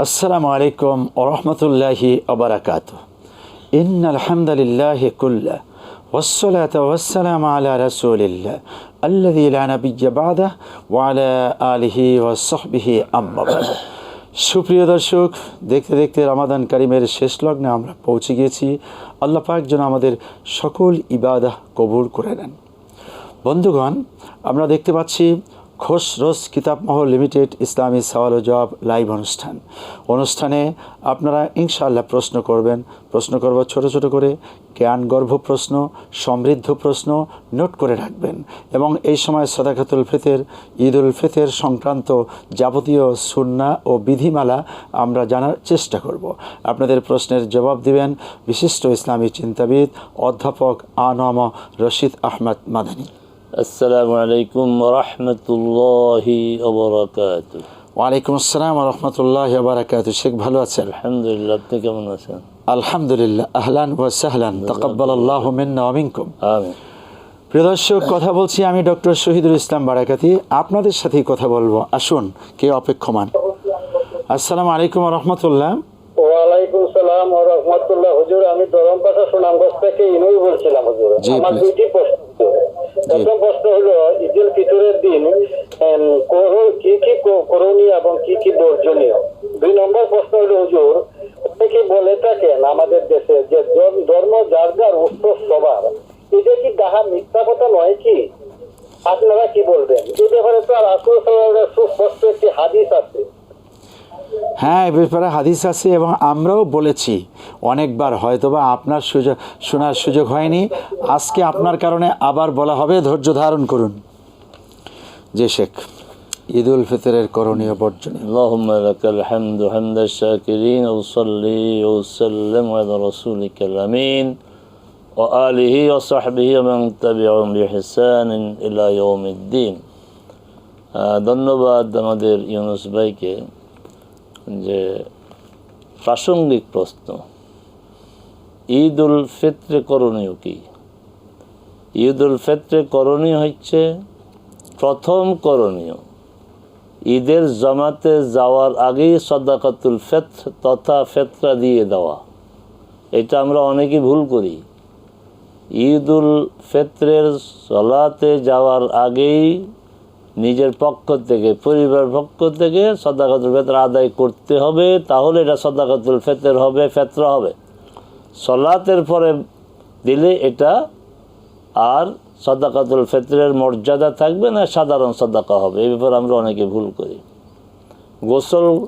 السلام عليكم ورحمة الله وبركاته إن الحمد لله كله والصلاة والسلام على رسول الله الذي لا نبي بعده وعلى آله وصحبه أما بعد সুপ্রিয় দর্শক দেখতে দেখতে রমাদান কারিমের শেষ লগ্নে আমরা পৌঁছে গিয়েছি আল্লাহ পাক যেন আমাদের সকল ইবাদাহ কবুল করে নেন বন্ধুগণ আমরা দেখতে পাচ্ছি খোসরোজ কিতাবমহল লিমিটেড ইসলামী সওয়াল ও জবাব লাইভ অনুষ্ঠান। অনুষ্ঠানে আপনারা ইনশাআল্লাহ প্রশ্ন করবেন। প্রশ্ন করব ছোট ছোট করে, জ্ঞানগর্ভ প্রশ্ন, সমৃদ্ধ প্রশ্ন নোট করে রাখবেন। এবং এই সময় সদাকাতুল ফিতের ঈদ উল ফিতের সংক্রান্ত যাবতীয় সুন্না ও বিধিমালা আমরা জানার চেষ্টা করব। আপনাদের প্রশ্নের জবাব দিবেন বিশিষ্ট ইসলামী চিন্তাবিদ অধ্যাপক আনম রশিদ আহমদ মাদানী। আসসালামু আলাইকুম রহমতুল্লাহি ওবরাকাত ওয়ালাইকুম আসসালাম রহমতুল্লাহ বারাকাত শেখ ভালো আছেন? আলহামদুলিল্লাহ আপনি কেমন আছেন? আলহামদুলিল্লাহ আহলান ওয়া সাহলান। তাকাব্বাল আল্লাহু মিন্না ওয়া মিনকুম। আমি প্রিয় দর্শক কথা বলছি আমি ডক্টর শহীদুল ইসলাম বারাকাতি। আপনাদের সাথেই কথা বলব। আসুন কে অপেক্ষমান? আসসালামু আলাইকুম রহমতুল্লাহ ওয়ালাইকুম সালাম রহমতুল্লাহ হুজুর আমি দরম পাশা সুনামগঞ্জ থেকে ইনুই বলছিলাম হুজুর। আমার দুইটি প্রশ্ন। প্রথম প্রশ্ন হলো, ঈদুল ফিতরের দিন কি কি করণীয় এবং কি কি বর্জনীয়? দুই নম্বর প্রশ্ন হলো, হুজুর, অনেকে বলে থাকেন আমাদের দেশে যে ধর্ম- যার যার উৎসব সবার। এটা কি তাহা মিথ্যা কথা নয় কি? আপনারা কি বলবেন? এই ব্যাপারে তো আর আসল সুস্পষ্ট একটি হাদিস আছে। হ্যাঁ এ ব্যাপারে হাদিস আছে এবং আমরাও বলেছি অনেকবার হয়তোবা আপনার সুযোগ শোনার সুযোগ হয়নি আজকে আপনার কারণে আবার বলা হবে ধৈর্য ধারণ করুন জি শেখ ঈদ উল ফিতরের করণীয় বর্জনীয় اللهم لك الحمد حمد الشاكرين وصلي وسلم على رسولك الأمين وآله وصحبه ومن تبعهم بإحسان إلى يوم الدين আহ, ধন্যবাদ আমাদের ইউনুস ভাইকে যে প্রাসঙ্গিক প্রশ্ন ঈদ উল ফিত্রে করণীয় কি? ঈদ উল ফিত্রে করণীয় হচ্ছে প্রথম করণীয়, ঈদের জামাতে যাওয়ার আগেই সদাকাতুল ফেত তথা ফেতরা দিয়ে দেওয়া। এটা আমরা অনেকেই ভুল করি। ঈদ উল ফেত্রের সলাতে যাওয়ার আগেই নিজের পক্ষ থেকে পরিবার পক্ষ থেকে সদাকাতুল ফেতর আদায় করতে হবে, তাহলে এটা সদাকাতুল ফেতর হবে, ফেতরা হবে। সলাতের পরে দিলে এটা আর সদাকাতুল ফেতরের মর্যাদা থাকবে না, সাধারণ সদাকা হবে। এই ব্যাপারে আমরা অনেকে ভুল করি। গোসল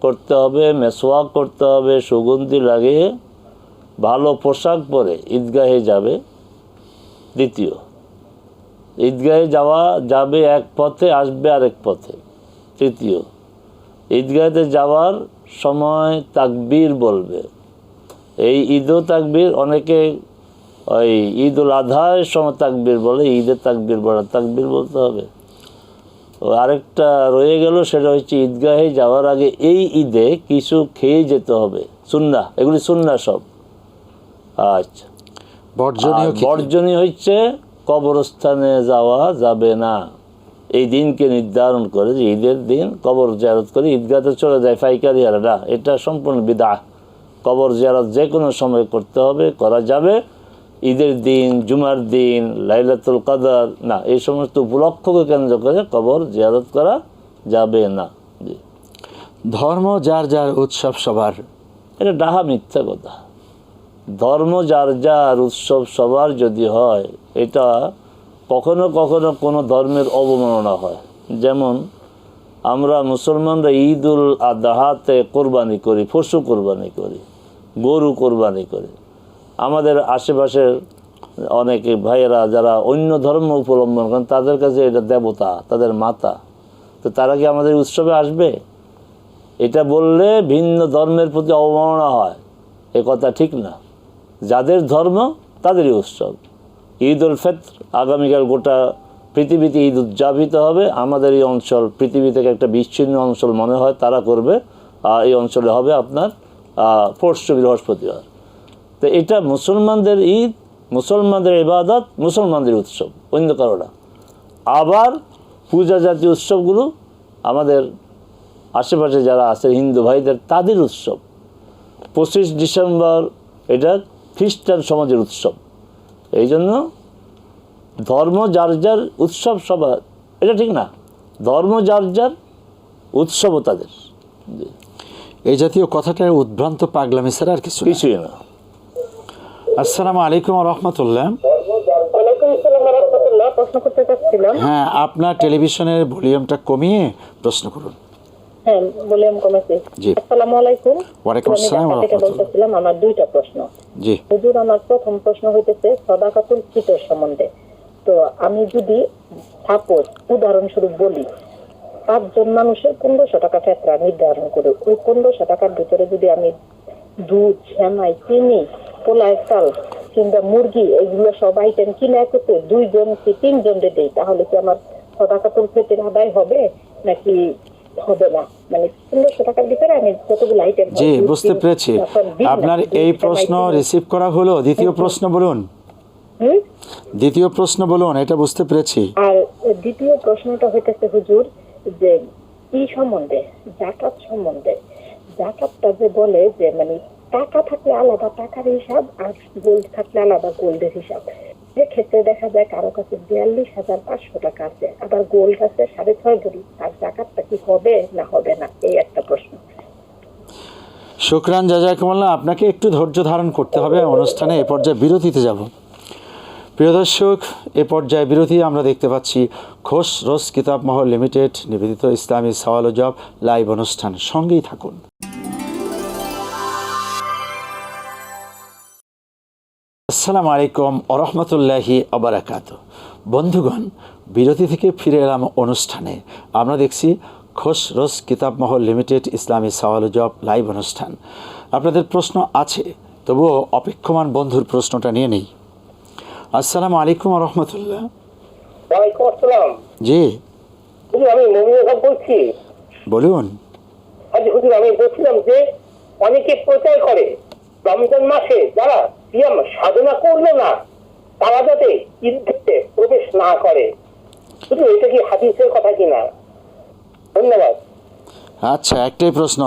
করতে হবে মেসোয়াক করতে হবে, সুগন্ধি লাগিয়ে, ভালো পোশাক পরে ঈদগাহে যাবে। দ্বিতীয় ঈদগাহে যাওয়া যাবে এক পথে আসবে আরেক পথে। তৃতীয় ঈদগাহেতে যাওয়ার সময় তাকবীর বলবে। এই ঈদও তাকবীর অনেকে ওই ঈদ উল আজহার সময় তাকবীর বলে ঈদে তাকবীর বলে তাকবীর বলতে হবে। ও আরেকটা রয়ে গেল সেটা হচ্ছে ঈদগাহে যাওয়ার আগে এই ঈদে কিছু খেয়ে যেতে হবে। সুন্না এগুলি সুন্না সব। আচ্ছা। বর্জনীয়? বর্জনীয় হচ্ছে কবরস্থানে যাওয়া যাবে না। এই দিনকে নির্ধারণ করে যে ঈদের দিন কবর জিয়ারত করে ঈদগাতে চলে যায় পাইকারি আর না এটা সম্পূর্ণ বিদা কবর জিয়ারত যে কোনো সময় করতে হবে করা যাবে। ঈদের দিন জুমার দিন লাইলাতুল কাদার না এই সমস্ত উপলক্ষকে কেন্দ্র করে কবর জিয়ারত করা যাবে না। ধর্ম যার যার উৎসব সবার। এটা ডাহা মিথ্যা কথা। ধর্ম যার যার উৎসব সবার যদি হয়, এটা কখনো কখনো কোনো ধর্মের অবমাননা হয়। যেমন আমরা মুসলমানরা ঈদ উল আদাহাতে কোরবানি করি, পশু কোরবানি করি, গরু কোরবানি করি। আমাদের আশেপাশের অনেকে ভাইয়েরা যারা অন্য ধর্ম উপলম্বন করেন, তাদের কাছে এটা দেবতা, তাদের মাতা। তো তারা কি আমাদের উৎসবে আসবে? এটা বললে ভিন্ন ধর্মের প্রতি অবমাননা হয়। এ কথা ঠিক না। যাদের ধর্ম, তাদেরই উৎসব। ঈদ উল ফিত্র আগামীকাল গোটা পৃথিবীতে ঈদ উদযাপিত হবে। আমাদের এই অঞ্চল, পৃথিবী থেকে একটা বিচ্ছিন্ন অঞ্চল মনে হয়, তারা করবে। এই অঞ্চলে হবে আপনার পরশু বৃহস্পতিবার। তো এটা মুসলমানদের ঈদ, মুসলমানদের ইবাদত, মুসলমানদের উৎসব, অন্য কারোটা আবার পূজা জাতীয় উৎসবগুলো, আমাদের আশেপাশে যারা আছে, হিন্দু ভাইদের, তাদের উৎসব। পঁচিশ ডিসেম্বর, এটা খ্রিস্টান সমাজের উৎসব। এই জন্য ধর্ম যার যার উৎসব সবার এটা ঠিক না? ধর্ম যার যার উৎসবও তাদের। এই জাতীয় কথাটার উদ্ভ্রান্ত পাগলামি ছাড়া আর কিছু না। কিছুই না। আসসালামু আলাইকুম রহমতুল্লাহ। হ্যাঁ আপনার টেলিভিশনের ভলিউমটা কমিয়ে প্রশ্ন করুন। হ্যাঁ বলিয়াম কমেছে। আসসালামু আলাইকুম। ওয়ালাইকুম আমি আসসালাম থেকে বলতেছিলাম আমার দুইটা প্রশ্ন। জি। হুজুর আমার প্রথম প্রশ্ন হইতেছে সদাকাতুল ফিতর সম্বন্ধে। তো আমি যদি সাপোজ উদাহরণস্বরূপ বলি পাঁচজন মানুষের পনেরোশো টাকা ফেতরা নির্ধারণ করে। ওই পনেরোশো টাকার ভিতরে যদি আমি দুধ সেমাই চিনি পোলায় চাল কিংবা মুরগি এগুলো সব আইটেম কিনে করতে দুইজন কি তিনজন দেই তাহলে কি আমার সদাকাতুল ফিতর আদায় হবে? নাকি হবে না। মানে পনেরোশো টাকার ভিতরে আমি যতগুলো আইটেম জি বুঝতে পেরেছি। আপনার এই প্রশ্ন রিসিভ করা হলো। দ্বিতীয় প্রশ্ন বলুন। দ্বিতীয় প্রশ্ন বলুন এটা বুঝতে পেরেছি। আর দ্বিতীয় প্রশ্নটা হইতেছে হুজুর যে কি সম্বন্ধে? জাকাত সম্বন্ধে। জাকাতটা যে বলে যে মানে টাকা থাকলে আলাদা টাকার হিসাব আর গোল্ড থাকলে আলাদা গোল্ডের হিসাব। যে ক্ষেত্রে দেখা যায় কারও কাছে বিয়াল্লিশ হাজার পাঁচশো টাকা আছে, আবার গোল্ড আছে সাড়ে ছয় ভরি। তার জাকাতটা কি হবে না হবে না? এই একটা প্রশ্ন। শুক্রান জাজাকুমুল্লাহ আপনাকে একটু ধৈর্য ধারণ করতে হবে। অনুষ্ঠানে এ পর্যায়ে বিরতিতে যাব। প্রিয় দর্শক, এ পর্যায়ে বিরতি আমরা দেখতে পাচ্ছি খোস রোজ কিতাব মহল লিমিটেড, নিবেদিত ইসলামী সওয়াল জব লাইভ অনুষ্ঠান। সঙ্গেই থাকুন। আসসালামু আলাইকুম আরহামতুল্লাহি আবরাকাত বন্ধুগণ বিরতি থেকে ফিরে এলাম অনুষ্ঠানে। আমরা দেখছি খোস রোজ কিতাব মহল লিমিটেড ইসলামী সওয়াল জব লাইভ অনুষ্ঠান। আপনাদের প্রশ্ন আছে তবুও অপেক্ষমান বন্ধুর প্রশ্নটা নিয়ে নেই। আসসালামু আলাইকুম রহমতুল্লাহ। জি। আমি বলছি। বলুন। আমি বলছিলাম যে অনেকে প্রচার করে রমজান মাসে যারা সিয়াম সাধনা করল না তারা যাতে ঈদে প্রবেশ না করে। শুধু এটা কি হাদিসের কথা কিনা ধন্যবাদ। আচ্ছা একটাই প্রশ্ন।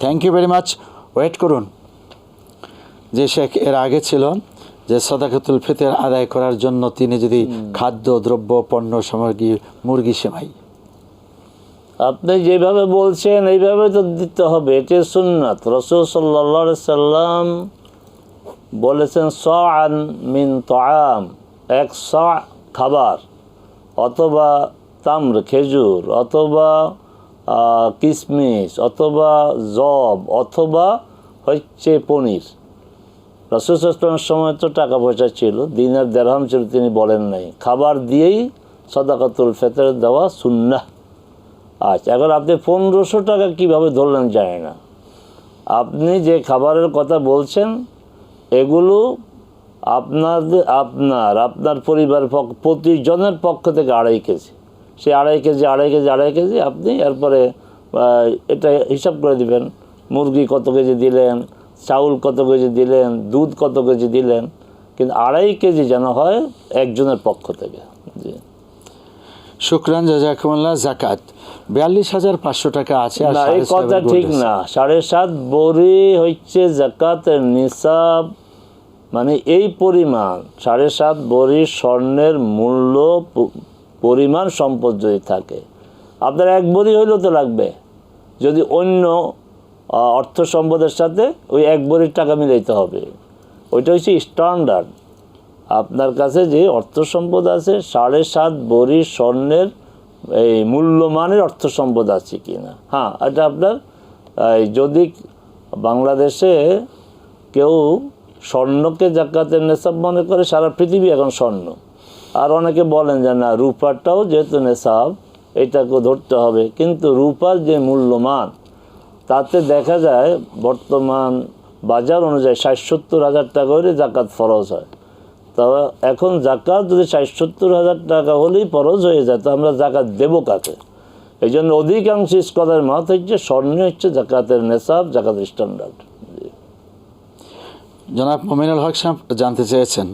Thank you very much wait করুন। যে শেখ এর আগে ছিল যে সদাকাতুল ফিতর আদায় করার জন্য তিনি যদি খাদ্য দ্রব্য পণ্য সামগ্রী মুরগি সেমাই। আপনি যেভাবে বলছেন এইভাবে তো দিতে হবে। এটি সুন্নাত। রসুল সাল্লা সাল্লাম বলেছেন স আন মিন তাম এক স খাবার, অথবা তাম্র, খেজুর, অথবা কিশমিশ অথবা জব, অথবা হচ্ছে পনির। রসুলের সময় তো টাকা পয়সা ছিল, দিনের দেড়হাম ছিল, তিনি বলেন নাই। খাবার দিয়েই সদাকাতুল ফেতর দেওয়া সুন্নাহ। আচ্ছা এখন আপনি পনেরোশো টাকা কীভাবে ধরলেন জানি না। আপনি যে খাবারের কথা বলছেন এগুলো আপনার আপনার আপনার পরিবার পক্ষ প্রতিজনের পক্ষ থেকে আড়াই কেজি। সে আড়াই কেজি আড়াই কেজি আড়াই কেজি আপনি এরপরে এটা হিসাব করে দিবেন। মুরগি কত কেজি দিলেন চাউল কত কেজি দিলেন দুধ কত কেজি দিলেন কিন্তু আড়াই কেজি যেন হয় একজনের পক্ষ থেকে। জি। শুক্রান জাজাকুমুল্লাহ জাকাত বিয়াল্লিশ হাজার পাঁচশো টাকা আছে না এই কথা ঠিক না। সাড়ে সাত বড়ি হচ্ছে জাকাতের নিসাব। মানে এই পরিমাণ, সাড়ে সাত বড়ি স্বর্ণের মূল্য পরিমাণ সম্পদ যদি থাকে, আপনার এক বড়ি হইলেও তো লাগবে। যদি অন্য অর্থ সম্পদের সাথে ওই এক বড়ির টাকা মিলাইতে হবে। ওইটা হচ্ছে স্ট্যান্ডার্ড। আপনার কাছে যে অর্থ সম্পদ আছে, সাড়ে সাত বড়ি স্বর্ণের, এই মূল্যমানের অর্থ সম্পদ আছে কি না হ্যাঁ এটা আপনার যদি বাংলাদেশে কেউ স্বর্ণকে জাকাতের নেশাব মনে করে সারা পৃথিবী এখন স্বর্ণ। আর অনেকে বলেন যে, না, রূপারটাও যেহেতু নেশাব এটাকে ধরতে হবে। কিন্তু রূপার যে মূল্যমান, তাতে দেখা যায় বর্তমান বাজার অনুযায়ী ষাট সত্তর হাজার টাকা হলে জাকাত ফরজ হয়। তা এখন জাকাত যদি ষাট সত্তর হাজার টাকা হলেই ফরজ হয়ে যায়, তো আমরা জাকাত দেবো কাকে? এই জন্য অধিকাংশ স্কলার মত হচ্ছে স্বর্ণ হচ্ছে জাকাতের নেশাব, জাকাতের স্ট্যান্ডার্ড। জনাব মোমিনুল হক সাহেব জানতে চেয়েছেন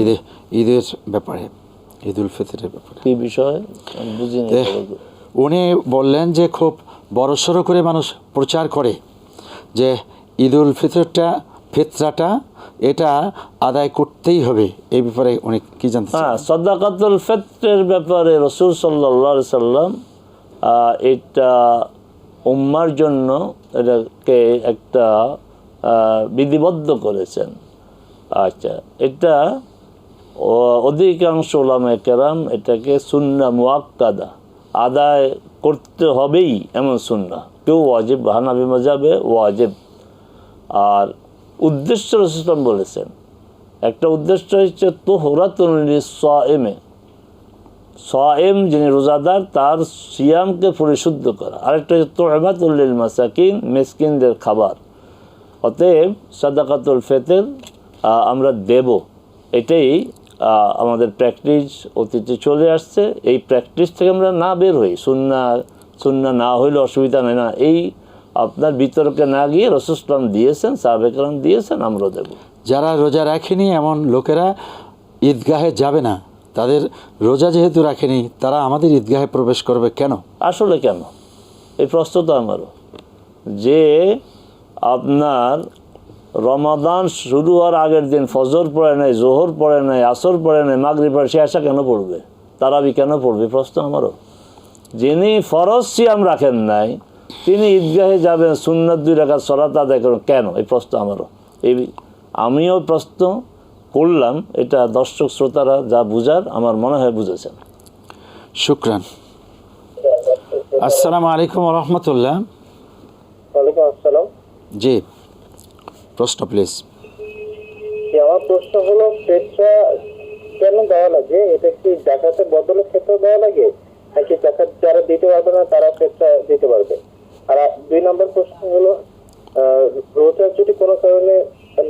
ঈদে ঈদের ব্যাপারে ঈদ উল ফিতরের ব্যাপারে। কি বিষয়? উনি বললেন যে খুব বড়সড় করে মানুষ প্রচার করে যে ঈদুল ফিতরটা ফিতরাটা এটা আদায় করতেই হবে। এই ব্যাপারে উনি কি জানতে চান? হ্যাঁ সদাকাতুল ফিতরের ব্যাপারে রসুল সাল্লা সাল্লাম এটা উম্মার জন্য এটাকে একটা বিধিবদ্ধ করেছেন। আচ্ছা এটা অধিকাংশ ওলামে কেরাম এটাকে সুন্না মুয়াক্কাদা আদায় করতে হবেই এমন সুন্না। কেউ ওয়াজিব হানাবি মজাবে ওয়াজিব। আর উদ্দেশ্য রসুলাম বলেছেন, একটা উদ্দেশ্য হচ্ছে তোহরাতুল সায়েমে সায়েম যিনি রোজাদার, তার সিয়ামকে পরিশুদ্ধ করা। আরেকটা হচ্ছে তোহবাতুল্লিল মাসাকিন মিসকিনদের খাবার। অতএব সাদাকাতুল ফেতের আমরা দেব। এটাই আমাদের প্র্যাকটিস অতীতে চলে আসছে। এই প্র্যাকটিস থেকে আমরা না বের হই। সুন্না সুন্না না হইলে অসুবিধা নেই না। এই আপনার বিতর্কে না গিয়ে রসুসলাম দিয়েছেন সাহাবেকরাম দিয়েছেন আমরা দেবো। যারা রোজা রাখেনি এমন লোকেরা ঈদগাহে যাবে না। তাদের রোজা যেহেতু রাখেনি তারা আমাদের ঈদগাহে প্রবেশ করবে কেন? আসলে কেন? এই প্রশ্ন তো আমারও। যে আপনার রমাদান শুরু হওয়ার আগের দিন, ফজর পড়ে নাই, জোহর পড়ে নাই, আসর পড়ে নাই মাগরি পড়ে সে আশা কেন পড়বে? তারাবি কেন পড়বে? প্রশ্ন আমারও। যিনি ফরজ সিয়াম রাখেন নাই, তিনি ঈদগাহে যাবেন, সুন্নত দুই রাখা সরাত আদায় করবেন কেন? এই প্রশ্ন আমারও। এই আমিও প্রশ্ন করলাম, এটা দর্শক শ্রোতারা যা বুঝার, আমার মনে হয় বুঝেছেন। শুক্রান। আসসালামু আলাইকুম রহমতুল্লাহ। জি প্রশ্ন প্লিজ আমার প্রশ্ন হলো পেটটা কেন দেওয়া লাগে? এটা কি জাকাতের বদলে দেওয়া লাগে? নাকি জাকাত যারা দিতে পারবে না তারা পেটটা দিতে পারবে? আর দুই নম্বর প্রশ্ন হলো রোজা যদি কোনো কারণে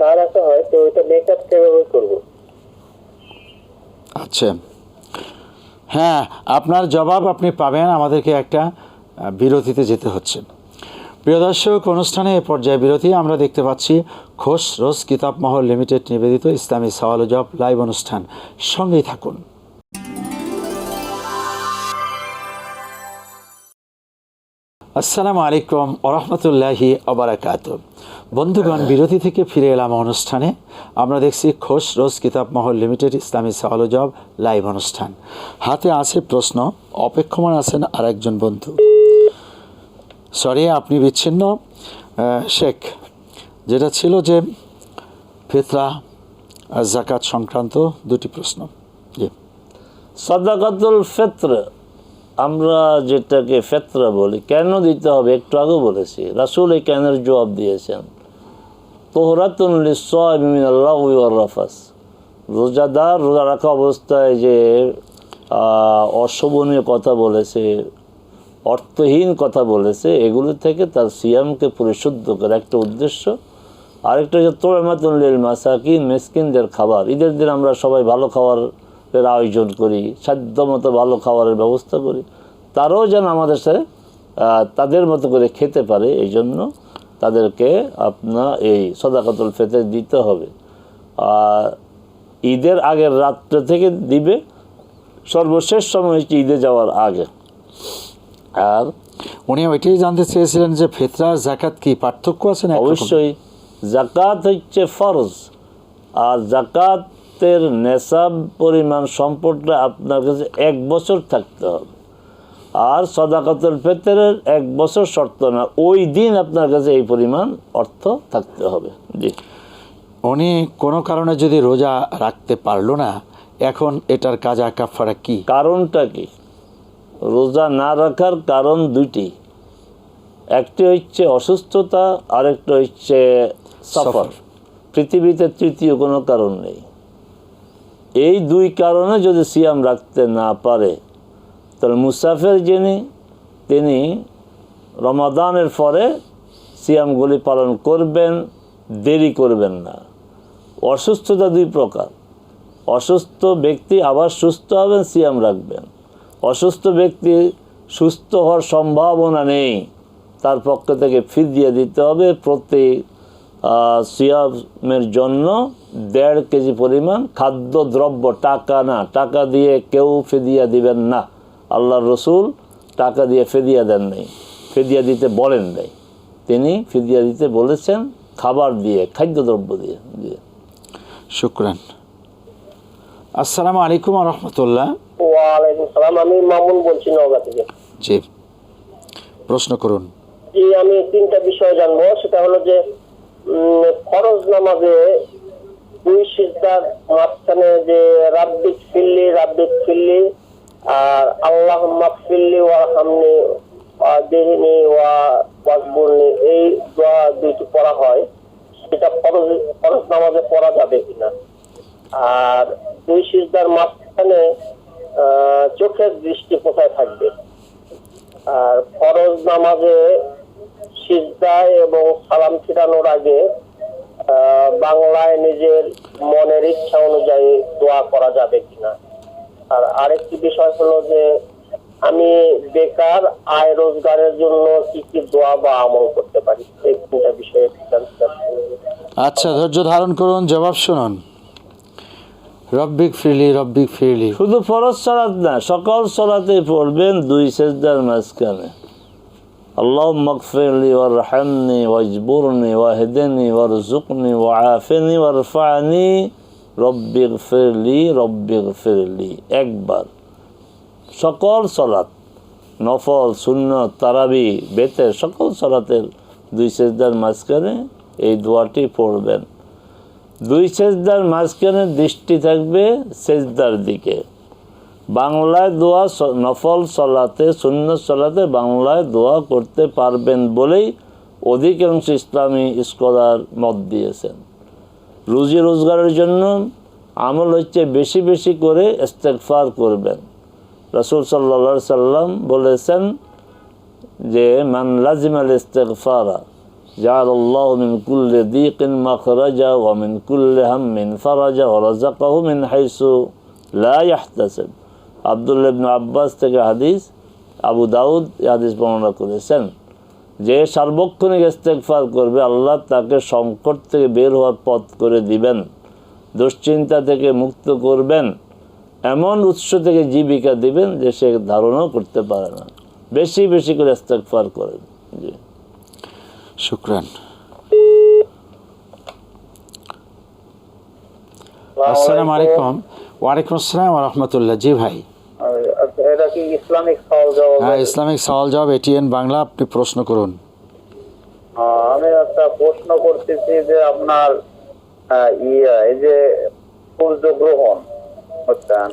না রাখা হয় তো এটা মেকআপ কীভাবে করব? আচ্ছা। হ্যাঁ আপনার জবাব আপনি পাবেন। আমাদেরকে একটা বিরতিতে যেতে হচ্ছে। প্রিয় দর্শক, অনুষ্ঠানে এ পর্যায়ে বিরতি। আমরা দেখতে পাচ্ছি খোস রোজ কিতাব মহল লিমিটেড নিবেদিত ইসলামী সওয়াল জব লাইভ অনুষ্ঠান। সঙ্গেই থাকুন। আসসালামু আলাইকুম ওরহমতুল্লাহি অবরাকাত বন্ধুগণ, বিরতি থেকে ফিরে এলাম অনুষ্ঠানে। আমরা দেখছি খোস রোজ কিতাব মহল লিমিটেড ইসলামী সাওয়াল ও জব লাইভ অনুষ্ঠান। হাতে আছে প্রশ্ন, অপেক্ষমান আছেন আরেকজন বন্ধু। সরি, আপনি বিচ্ছিন্ন। শেখ, যেটা ছিল যে ফিতরা আর জাকাত সংক্রান্ত দুটি প্রশ্ন। জি। সাদাকাতুল ফেত্র, আমরা যেটাকে ফেতরা বলি, কেন দিতে হবে? একটু আগে বলেছি, রাসুল এই কেনের জবাব দিয়েছেন। তোহরাতুল রাফাস রোজাদার রোজা রাখা অবস্থায় যে অশোভনীয় কথা বলেছে অর্থহীন কথা বলেছে, এগুলো থেকে তার সিয়ামকে পরিশুদ্ধ করে একটা উদ্দেশ্য। আরেকটা হচ্ছে তোড়মাতুল্লিল মাসাকিন, মেসকিনদের খাবার। ঈদের দিন আমরা সবাই ভালো খাবারের আয়োজন করি সাধ্য মতো ভালো খাবারের ব্যবস্থা করি। তারাও যেন আমাদের সাথে তাদের মতো করে খেতে পারে এই জন্য তাদেরকে আপনার এই সদাকাতুল ফেতে দিতে হবে। আর ঈদের আগের রাত্রে থেকে দিবে, সর্বশেষ সময় হচ্ছে ঈদে যাওয়ার আগে। আর উনি ওইটাই জানতে চেয়েছিলেন যে ফিতরা আর জাকাত কি পার্থক্য আছে না অবশ্যই জাকাত হচ্ছে ফরজ। আর জাকাতের নেশাব পরিমাণ সম্পদটা আপনার কাছে এক বছর থাকতে হবে। আর সদাকাতুল ফেতরের এক বছর শর্ত না ওই দিন আপনার কাছে এই পরিমাণ অর্থ থাকতে হবে। জি। উনি কোনো কারণে যদি রোজা রাখতে পারল না এখন এটার কাজা কাফারা কি? কারণটা কি? রোজা না রাখার কারণ দুইটি। একটি হচ্ছে অসুস্থতা আরেকটা হচ্ছে সফর। সফর। পৃথিবীতে তৃতীয় কোনো কারণ নেই। এই দুই কারণে যদি সিয়াম রাখতে না পারে তাহলে মুসাফের যিনি তিনি রমাদানের পরে সিয়ামগুলি পালন করবেন দেরি করবেন না। অসুস্থতা দুই প্রকার। অসুস্থ ব্যক্তি আবার সুস্থ হবেন সিয়াম রাখবেন। অসুস্থ ব্যক্তি সুস্থ হওয়ার সম্ভাবনা নেই। তার পক্ষ থেকে ফিদিয়া দিতে হবে প্রতি সিয়ামের জন্য দেড় কেজি পরিমাণ খাদ্য দ্রব্য টাকা না। টাকা দিয়ে কেউ ফিদিয়া দিবেন না। আল্লাহর রসুল টাকা দিয়ে ফেদিয়া দেন নেই। ফিদিয়া দিতে বলেন নাই। তিনি ফিদিয়া দিতে বলেছেন খাবার দিয়ে, খাদ্যদ্রব্য দিয়ে দিয়ে। শুক্রান। আসসালামু আলাইকুম রহমতুল্লাহ। ওয়ালাইকুম সালাম। আমি মামুন বলছি নওগাঁ থেকে। জি। প্রশ্ন করুন। জি আমি তিনটা বিষয় জানব। সেটা হলো যে ফরজ নামাজে দুই সিজদার মাঝখানে যে রাব্বিক ফিল্লি রাব্বিক ফিল্লি আর আল্লাহ ফিল্লি ওয়া হামনি ওয়া দেহিনি ওয়া ওয়াজবুরনি এই দোয়া দুইটি পড়া হয়। সেটা ফরজ ফরজ নামাজে পড়া যাবে কিনা। আর দুই সিজদার মাঝখানে চোখের দৃষ্টি কোথায় থাকবে? আর ফরজ নামাজে সিজদায় এবং সালাম ফিরানোর আগে বাংলায় নিজের মনের ইচ্ছা অনুযায়ী দোয়া করা যাবে কিনা? আর আরেকটি বিষয় হলো যে, আমি বেকার, আয় রোজগারের জন্য কি কি দোয়া বা আমল করতে পারি? এই তিনটা বিষয়ে। আচ্ছা ধৈর্য ধারণ করুন, জবাব শুনুন। রব্বিক ফিরলি রব্বিক ফিরলি। শুধু ফরজ সলাৎ না, সকল সলাতে পড়বেন দুই সেজদার মাঝখানে। আল্লাহ মকফিরলি ওয়ারহামনি, ওয়াজবুরনি, ওয়াহদিনি ওয়ারজুকনি ওয়াআফিনি, ওয়ারফানি। রব্বিগ ফিরলি রব্বিগ ফিরলি একবার। সকল সলাৎ নফল, সুন্নত, তারাবি, বেতের সকল সলাতের দুই সেজদার মাঝখানে এই দোয়াটি পড়বেন। দুই সেজদার মাঝখানে দৃষ্টি থাকবে সেজদার দিকে। বাংলায় দোয়া নফল সলাতে শূন্য সলাতে বাংলায় দোয়া করতে পারবেন বলেই অধিকাংশ ইসলামী স্কলার মত দিয়েছেন। রুজি রোজগারের জন্য আমল হচ্ছে বেশি বেশি করে ইস্তেগফার করবেন। রাসূল সাল্লা সাল্লাম বলেছেন যে, মান লাজিমাল ইস্তেগফারা جعل الله من كل ضيق مخرجا ومن كل هم فرجا ورزقه من حيث لا يحتسب আব্দুল্লাহ ইবনে আব্বাস থেকে হাদিস আবু দাউদ এই হাদিস বর্ণনা করেছেন যে সার্বক্ষণিক ইস্তেগফার করবে আল্লাহ তাকে সংকট থেকে বের হওয়ার পথ করে দিবেন দুশ্চিন্তা থেকে মুক্ত করবেন এমন উৎস থেকে জীবিকা দিবেন যে সে ধারণাও করতে পারে না বেশি বেশি করে ইস্তেগফার করেন জি শুক্রান। আসসালামু আলাইকুম। ওয়ালাইকুম আসসালাম রহমতুল্লাহ। জি ভাই। আচ্ছা, হ্যাঁ ইসলামিক সওয়াল জবাব এটিএন বাংলা আপনি প্রশ্ন করুন। আমি একটা প্রশ্ন করতেছি যে আপনার এই যে সূর্যগ্রহণ বুঝছেন?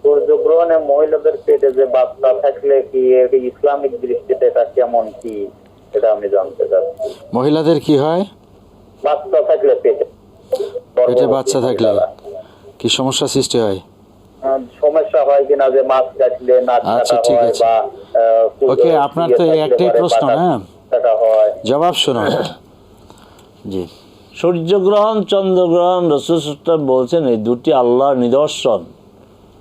সূর্যগ্রহণে মহিলাদের পেটে যে বাচ্চা থাকলে কি এটি ইসলামিক দৃষ্টিতে এটা কেমন কি? এটা আমি জানতে চাচ্ছি। মহিলাদের কি হয়? বাচ্চা থাকলে পেটে। পেটে বাচ্চা থাকলে। কি সমস্যা সৃষ্টি হয়? সমস্যা হয় কিনা যে মাছ কাটলে নাক আচ্ছা, ঠিক আছে। সূর্য ওকে, আপনার তো একটাই প্রশ্ন, হ্যাঁ? জবাব শুনুন। জি। সূর্যগ্রহণ চন্দ্রগ্রহণ রসুসটা বলছেন এই দুটি আল্লাহর নিদর্শন।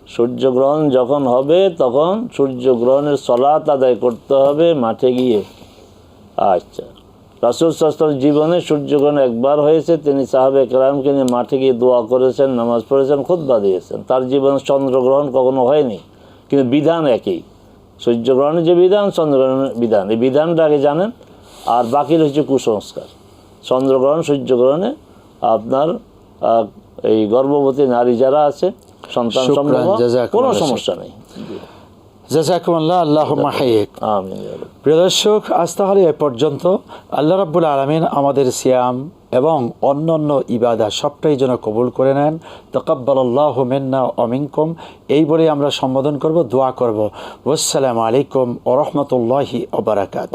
সূর্যগ্রহণ যখন হবে তখন সূর্যগ্রহণের সলাত আদায় করতে হবে মাঠে গিয়ে। আচ্ছা। রাসুল সাস্তার জীবনে সূর্যগ্রহণ একবার হয়েছে তিনি সাহাবে কেরামকে নিয়ে মাঠে গিয়ে দোয়া করেছেন নামাজ পড়েছেন খুদ্া দিয়েছেন। তার জীবনে চন্দ্রগ্রহণ কখনো হয়নি কিন্তু বিধান একই। সূর্যগ্রহণের যে বিধান চন্দ্রগ্রহণের বিধান। এই বিধানটা আগে জানেন আর বাকি রয়েছে কুসংস্কার। চন্দ্রগ্রহণ সূর্যগ্রহণে আপনার এই গর্ভবতী নারী যারা আছে সন্তান কোনো সমস্যা নেই। জাজাকুমুল্লাহ আল্লাহ মাহিক প্রিয় দর্শক আজ তাহলে এ পর্যন্ত। আল্লাহ রাবুল আলমিন আমাদের সিয়াম এবং অন্য অন্য ইবাদা সবটাই যেন কবুল করে নেন। তকাব্বাল্লাহ মেন্না অমিনকুম এই বলে আমরা সম্বোধন করব দোয়া করব। ওয়াসসালামু আলাইকুম ওরহমতুল্লাহি ওবরাকাত